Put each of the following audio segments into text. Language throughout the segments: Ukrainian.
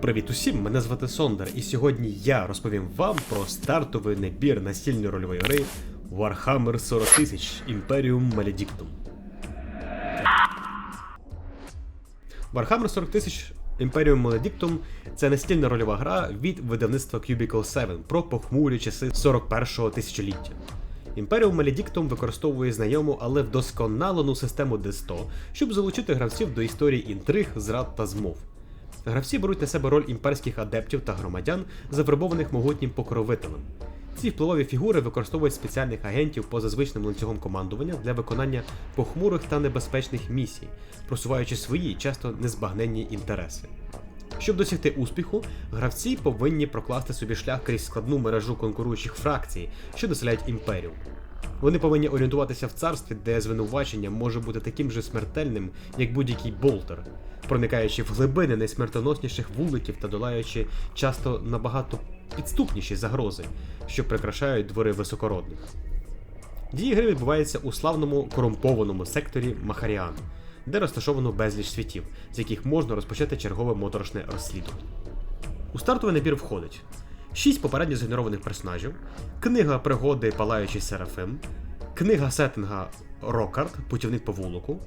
Привіт усім, мене звати Сондер, і сьогодні я розповім вам про стартовий набір настільної рольової гри Warhammer 40 тисяч Imperium Maledictum. Warhammer 40 тисяч Imperium Maledictum це настільна рольова гра від видавництва Cubicle 7 про похмурі часи 41-го тисячоліття. Imperium Maledictum використовує знайому, але вдосконалену систему D100, щоб залучити гравців до історії інтриг, зрад та змов. Гравці беруть на себе роль імперських адептів та громадян, завербованих могутнім покровителем. Ці впливові фігури використовують спеціальних агентів поза звичним ланцюгом командування для виконання похмурих та небезпечних місій, просуваючи свої, часто незбагненні інтереси. Щоб досягти успіху, гравці повинні прокласти собі шлях крізь складну мережу конкуруючих фракцій, що населяють імперію. Вони повинні орієнтуватися в царстві, де звинувачення може бути таким же смертельним, як будь-який болтер, проникаючи в глибини найсмертоносніших вуликів та долаючи часто набагато підступніші загрози, що прикрашають двори високородних. Дії гри відбуваються у славному корумпованому секторі Махаріан, де розташовано безліч світів, з яких можна розпочати чергове моторошне розслідування. У стартовий набір входить 6 попередньо згенерованих персонажів, книга пригоди Палаючий Серафим, книга сеттинга Рокард, путівник по вулику,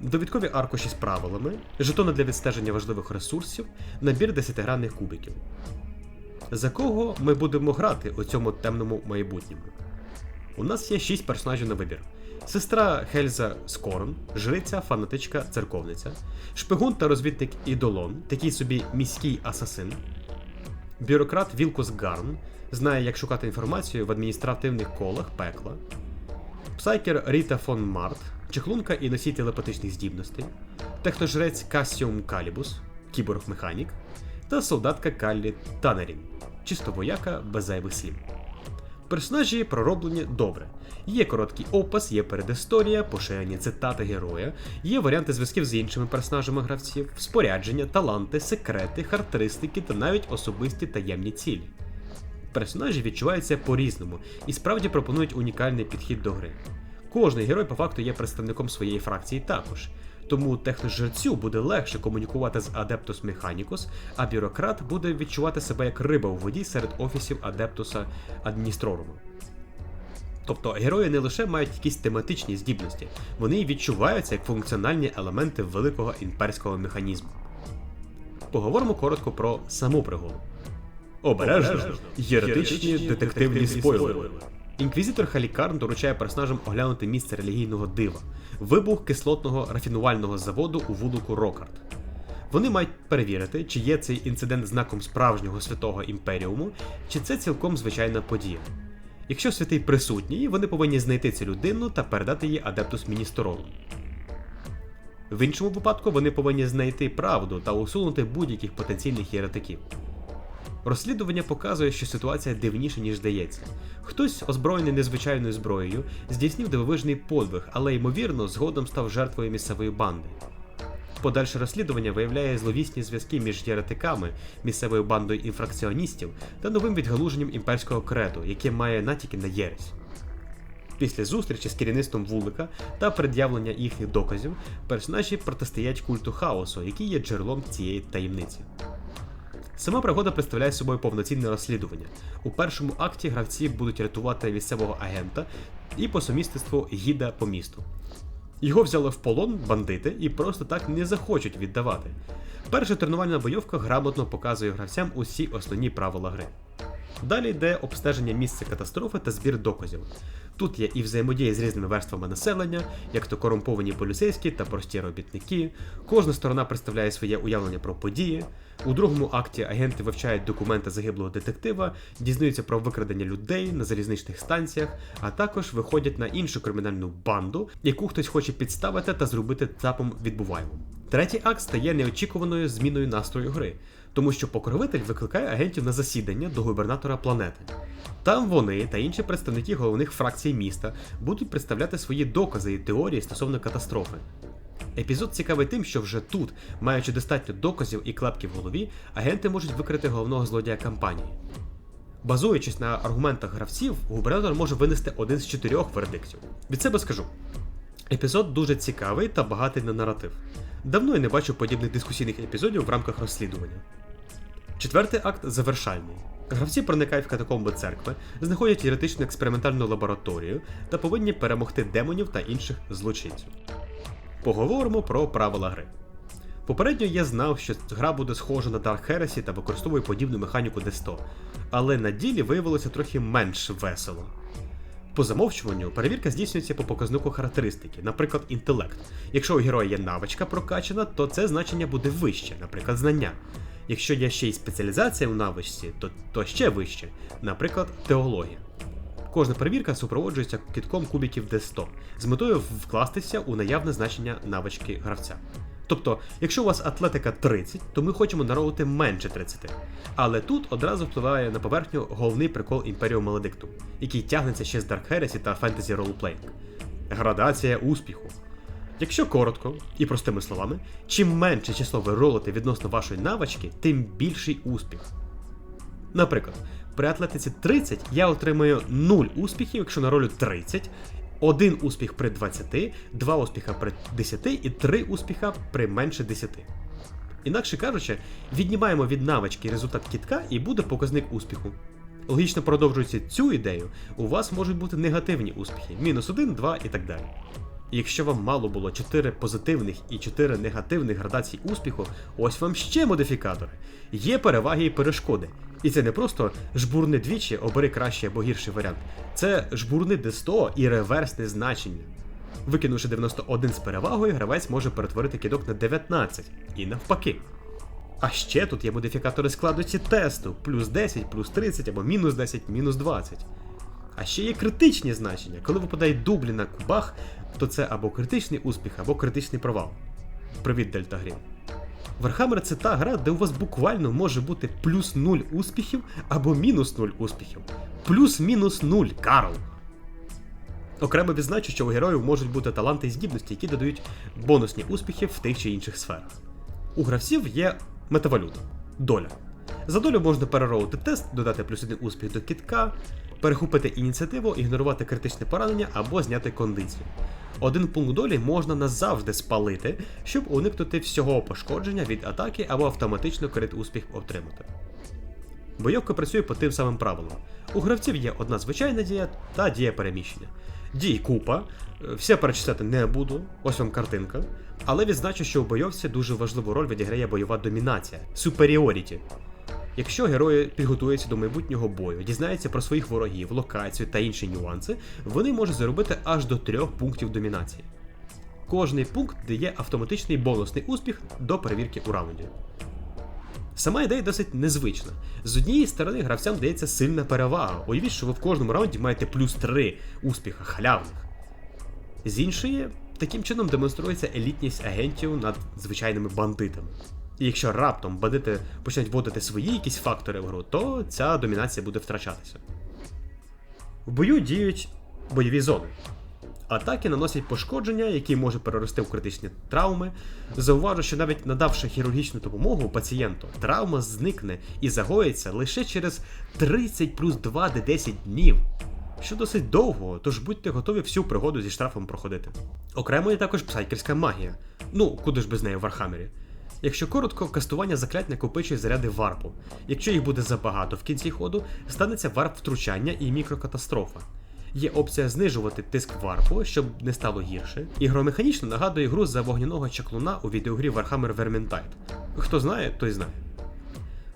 довідкові аркуші з правилами, жетони для відстеження важливих ресурсів, набір десятигранних кубиків. За кого ми будемо грати у цьому темному майбутньому? У нас є 6 персонажів на вибір. Сестра Хельза Скорн, жриця, фанатичка, церковниця, шпигун та розвідник Ідолон, такий собі міський асасин, бюрократ Вілкус Гарн, знає, як шукати інформацію в адміністративних колах пекла, псайкер Ріта фон Март, чехлунка і носій телепатичних здібностей, техножрець Кассіум Калібус, кіборг-механік, та солдатка Каллі Танерін, чисто вояка без зайвих слів. Персонажі пророблені добре. Є короткий опис, є передісторія, поширені цитати героя, є варіанти зв'язків з іншими персонажами гравців, спорядження, таланти, секрети, характеристики та навіть особисті таємні цілі. Персонажі відчуваються по-різному і справді пропонують унікальний підхід до гри. Кожний герой по факту є представником своєї фракції також. Тому техножрецю буде легше комунікувати з Адептус Mechanicus, а бюрократ буде відчувати себе як риба у воді серед офісів Адептуса Адміністроруму. Тобто герої не лише мають якісь тематичні здібності, вони відчуваються як функціональні елементи великого імперського механізму. Поговоримо коротко про саму пригоду. Обережно, єретичні детективні спойлери. Інквізитор Халікарн доручає персонажам оглянути місце релігійного дива вибух кислотного рафінувального заводу у вулику Рокард. Вони мають перевірити, чи є цей інцидент знаком справжнього святого імперіуму, чи це цілком звичайна подія. Якщо святий присутній, вони повинні знайти цю людину та передати її адептус міністеролу. В іншому випадку вони повинні знайти правду та усунути будь-яких потенційних єретиків. Розслідування показує, що ситуація дивніша, ніж здається. Хтось, озброєний незвичайною зброєю, здійснив дивовижний подвиг, але ймовірно згодом став жертвою місцевої банди. Подальше розслідування виявляє зловісні зв'язки між єретиками, місцевою бандою інфракціоністів та новим відгалуженням імперського креду, яке має натяки на єресь. Після зустрічі з керівництвом вулика та пред'явлення їхніх доказів, персонажі протистоять культу хаосу, який є джерелом цієї таємниці. Сама пригода представляє собою повноцінне розслідування. У першому акті гравці будуть рятувати місцевого агента і по сумісництву гіда по місту. Його взяли в полон бандити і просто так не захочуть віддавати. Перша тренувальна бойовка грамотно показує гравцям усі основні правила гри. Далі йде обстеження місця катастрофи та збір доказів. Тут є і взаємодія з різними верствами населення, як то корумповані поліцейські та прості робітники. Кожна сторона представляє своє уявлення про події. У другому акті агенти вивчають документи загиблого детектива, дізнаються про викрадення людей на залізничних станціях, а також виходять на іншу кримінальну банду, яку хтось хоче підставити та зробити цапом відбуваємим. Третій акт стає неочікуваною зміною настрою гри, тому що покровитель викликає агентів на засідання до губернатора планети. Там вони та інші представники головних фракцій міста будуть представляти свої докази і теорії стосовно катастрофи. Епізод цікавий тим, що вже тут, маючи достатньо доказів і клапки в голові, агенти можуть викрити головного злодія кампанії. Базуючись на аргументах гравців, губернатор може винести один з чотирьох вердиктів. Від себе скажу: епізод дуже цікавий та багатий на наратив. Давно я не бачив подібних дискусійних епізодів в рамках розслідування. Четвертий акт завершальний. Гравці проникають в катакомби церкви, знаходять теоретичну експериментальну лабораторію та повинні перемогти демонів та інших злочинців. Поговоримо про правила гри. Попередньо я знав, що гра буде схожа на Dark Heresy та використовує подібну механіку D100, але на ділі виявилося трохи менш весело. По замовчуванню перевірка здійснюється по показнику характеристики, наприклад, інтелект. Якщо у героя є навичка прокачана, то це значення буде вище, наприклад, знання. Якщо є ще й спеціалізація у навичці, то, то ще вище, наприклад, теологія. Кожна перевірка супроводжується китком кубіків D100 з метою вкластися у наявне значення навички гравця. Тобто, якщо у вас атлетика 30, то ми хочемо наролити менше 30. Але тут одразу впливає на поверхню головний прикол Імперіум Маледиктум, який тягнеться ще з Dark Heresy та Fantasy Roleplay. Градація успіху. Якщо коротко і простими словами, чим менше число ви ролите відносно вашої навички, тим більший успіх. Наприклад, при атлетиці 30 я отримую 0 успіхів, якщо на ролю 30, 1 успіх при 20, 2 успіха при 10 і 3 успіха при менше 10. Інакше кажучи, віднімаємо від навички результат кітка і буде показник успіху. Логічно продовжуючи цю ідею, у вас можуть бути негативні успіхи мінус 1, 2 і так далі. Якщо вам мало було 4 позитивних і 4 негативних градацій успіху, ось вам ще модифікатори. Є переваги і перешкоди. І це не просто жбурни двічі, обери кращий або гірший варіант. Це жбурни D100 і реверсне значення. Викинувши 91 з перевагою, гравець може перетворити кидок на 19 і навпаки. А ще тут є модифікатори складності тесту: плюс 10, плюс 30 або мінус 10, мінус 20. А ще є критичні значення. Коли випадають дублі на кубах, то це або критичний успіх, або критичний провал. Привіт, Дельта Грім. Warhammer це та гра, де у вас буквально може бути плюс 0 успіхів або мінус 0 успіхів. Плюс-мінус 0, Карл. Окремо відзначу, що у героїв можуть бути таланти і здібності, які додають бонусні успіхи в тих чи інших сферах. У гравців є метавалюта доля. За долю можна переролити тест, додати плюс один успіх до кітка, перехопити ініціативу, ігнорувати критичне поранення або зняти кондицію. Один пункт долі можна назавжди спалити, щоб уникнути всього пошкодження від атаки або автоматично крит успіх отримати. Бойовка працює по тим самим правилам. У гравців є одна звичайна дія та дія переміщення. Дій купа, е, все перечисляти не буду, ось вам картинка. Але відзначу, що у бойовці дуже важливу роль відіграє бойова домінація superiority. Якщо герої підготуються до майбутнього бою, дізнаються про своїх ворогів, локацію та інші нюанси, вони можуть заробити аж до трьох пунктів домінації. Кожний пункт дає автоматичний бонусний успіх до перевірки у раунді. Сама ідея досить незвична. З однієї сторони, гравцям дається сильна перевага. Уявіть, що ви в кожному раунді маєте плюс 3 успіха халявних. З іншої, таким чином демонструється елітність агентів над звичайними бандитами. І якщо раптом бандити почнуть вводити свої якісь фактори в гру, то ця домінація буде втрачатися. В бою діють бойові зони. Атаки наносять пошкодження, які може перерости в критичні травми. Зауважу, що навіть надавши хірургічну допомогу пацієнту, травма зникне і загоїться лише через 30 плюс 2 до 10 днів. Що досить довго, тож будьте готові всю пригоду зі штрафом проходити. Окремо є також псайкерська магія. Ну, куди ж без неї в Вархаммері. Якщо коротко, кастування заклять накопичує заряди варпу. Якщо їх буде забагато в кінці ходу, станеться варп втручання і мікрокатастрофа. Є опція знижувати тиск варпу, щоб не стало гірше. Ігромеханічно нагадує гру за вогняного чаклуна у відеогрі Warhammer Vermintide. Хто знає, той знає.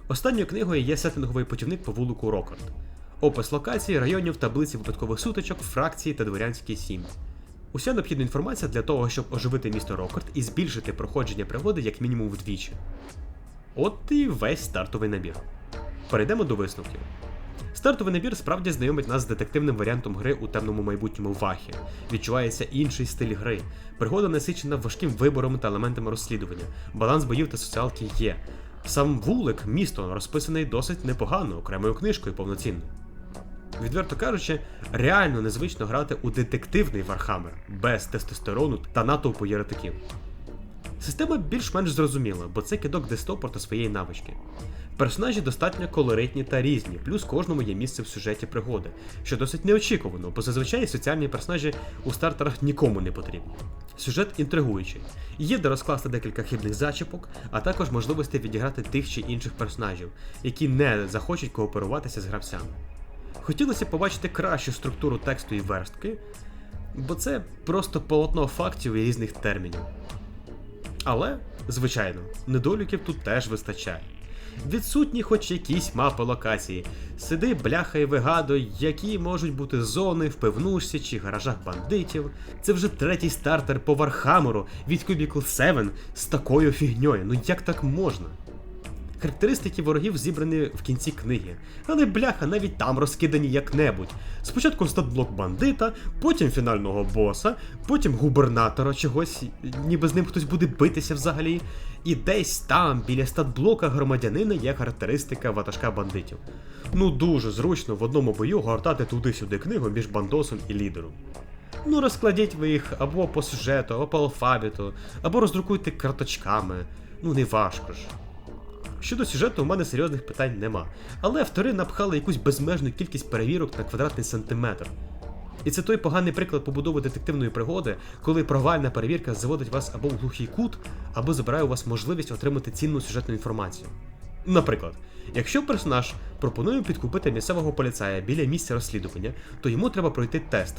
Останньою книгою є сеттинговий путівник по вулику Рокард. Опис локацій, районів, таблиці випадкових сутичок, фракції та дворянські сім'ї. Уся необхідна інформація для того, щоб оживити місто Рокард і збільшити проходження пригоди як мінімум вдвічі. От і весь стартовий набір. Перейдемо до висновків. Стартовий набір справді знайомить нас з детективним варіантом гри у темному майбутньому вахі. Відчувається інший стиль гри. Пригода насичена важким вибором та елементами розслідування. Баланс боїв та соціалки є. Сам вулик, місто, розписаний досить непогано, окремою книжкою повноцінно. Відверто кажучи, реально незвично грати у детективний Вархаммер без тестостерону та натовпу єретиків. Система більш-менш зрозуміла, бо це кидок дестопор та своєї навички. Персонажі достатньо колоритні та різні, плюс кожному є місце в сюжеті пригоди, що досить неочікувано, бо зазвичай соціальні персонажі у стартерах нікому не потрібні. Сюжет інтригуючий. Є де розкласти декілька хибних зачіпок, а також можливості відіграти тих чи інших персонажів, які не захочуть кооперуватися з гравцями. Хотілося побачити кращу структуру тексту і верстки, бо це просто полотно фактів і різних термінів. Але, звичайно, недоліків тут теж вистачає. Відсутні хоч якісь мапи локації. Сиди, бляха і вигадуй, які можуть бути зони в пивнушці чи гаражах бандитів. Це вже третій стартер по Вархамеру від Cubicle 7 з такою фігньою. Ну як так можна? Характеристики ворогів зібрані в кінці книги, але бляха навіть там розкидані як-небудь. Спочатку статблок бандита, потім фінального боса, потім губернатора чогось, ніби з ним хтось буде битися взагалі. І десь там, біля статблока громадянина, є характеристика ватажка бандитів. Ну дуже зручно в одному бою гортати туди-сюди книгу між бандосом і лідером. Ну розкладіть ви їх або по сюжету, або по алфавіту, або роздрукуйте карточками. Ну не важко ж. Щодо сюжету, у мене серйозних питань нема. Але автори напхали якусь безмежну кількість перевірок на квадратний сантиметр. І це той поганий приклад побудови детективної пригоди, коли провальна перевірка заводить вас або в глухий кут, або забирає у вас можливість отримати цінну сюжетну інформацію. Наприклад, якщо персонаж пропонує підкупити місцевого поліцая біля місця розслідування, то йому треба пройти тест.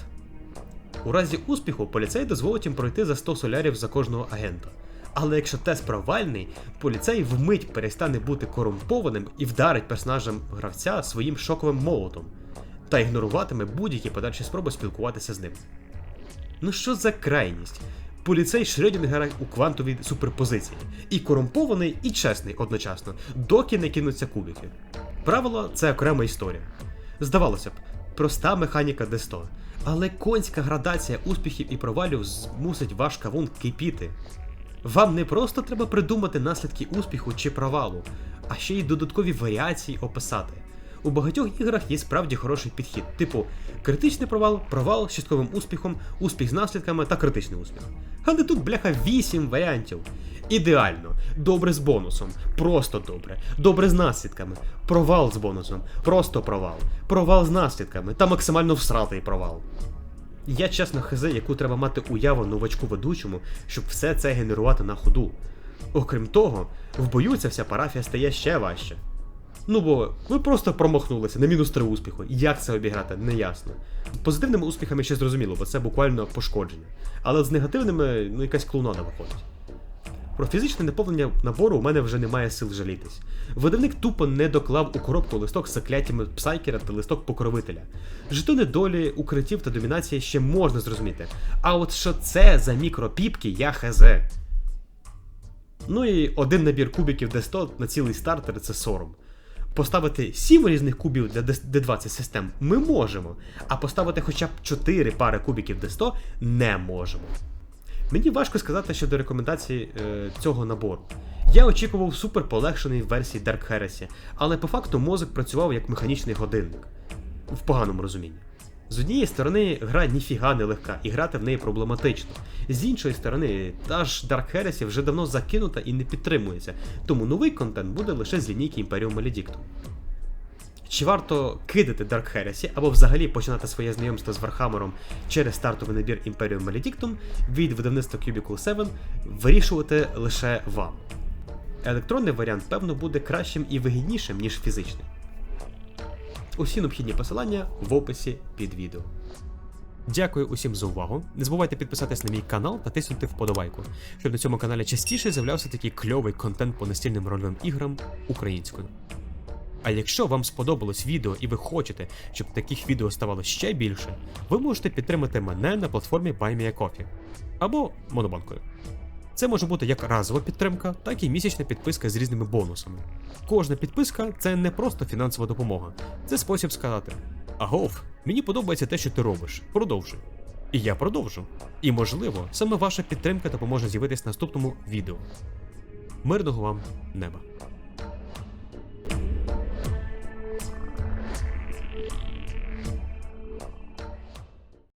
У разі успіху поліцей дозволить їм пройти за 100 солярів за кожного агента. Але якщо тест провальний, поліцей вмить перестане бути корумпованим і вдарить персонажем гравця своїм шоковим молотом та ігноруватиме будь-які подальші спроби спілкуватися з ним. Ну що за крайність? Поліцей Шрёдінгера у квантовій суперпозиції. І корумпований, і чесний одночасно, доки не кинуться кубики. Правило це окрема історія. Здавалося б, проста механіка Десто, але конська градація успіхів і провалів змусить ваш кавун кипіти. Вам не просто треба придумати наслідки успіху чи провалу, а ще й додаткові варіації описати. У багатьох іграх є справді хороший підхід, типу критичний провал, провал з частковим успіхом, успіх з наслідками та критичний успіх. Але тут, бляха, 8 варіантів. Ідеально, добре з бонусом, просто добре, добре з наслідками, провал з бонусом, просто провал, провал з наслідками та максимально всратий провал. Я чесно хз, яку треба мати уяву новачку ведучому, щоб все це генерувати на ходу. Окрім того, в бою ця вся парафія стає ще важче. Ну бо ви просто промахнулися на мінус 3 успіху. Як це обіграти, неясно. Позитивними успіхами ще зрозуміло, бо це буквально пошкодження. Але з негативними, ну якась клоунада виходить. Про фізичне наповнення набору у мене вже немає сил жалітись. Видавник тупо не доклав у коробку листок з закляттями псайкера та листок покровителя. Жетони долі, укриттів та домінації ще можна зрозуміти. А от що це за мікропіпки, я хз. Ну і один набір кубиків D100 на цілий стартер це сором. Поставити 7 різних кубів для D20 систем ми можемо, а поставити хоча б 4 пари кубиків D100 не можемо. Мені важко сказати щодо рекомендацій е, цього набору. Я очікував супер полегшений версії Dark Heresy, але по факту мозок працював як механічний годинник в поганому розумінні. З однієї сторони, гра ніфіга не легка, і грати в неї проблематично. З іншої сторони, та ж Dark Heresy вже давно закинута і не підтримується, тому новий контент буде лише з лінійки Imperium Maledictum. Чи варто кидати Dark Heresy або взагалі починати своє знайомство з Вархамером через стартовий набір Imperium Maledictum від видавництва Cubicle 7, вирішувати лише вам. Електронний варіант, певно, буде кращим і вигіднішим, ніж фізичний. Усі необхідні посилання в описі під відео. Дякую усім за увагу. Не забувайте підписатись на мій канал та тиснути вподобайку, щоб на цьому каналі частіше з'являвся такий кльовий контент по настільним рольовим іграм українською. А якщо вам сподобалось відео і ви хочете, щоб таких відео ставало ще більше, ви можете підтримати мене на платформі BuyMeACoffee або Монобанкою. Це може бути як разова підтримка, так і місячна підписка з різними бонусами. Кожна підписка це не просто фінансова допомога, це спосіб сказати: Агов, мені подобається те, що ти робиш. Продовжуй. І я продовжу. І можливо, саме ваша підтримка допоможе з'явитись наступному відео. Мирного вам неба!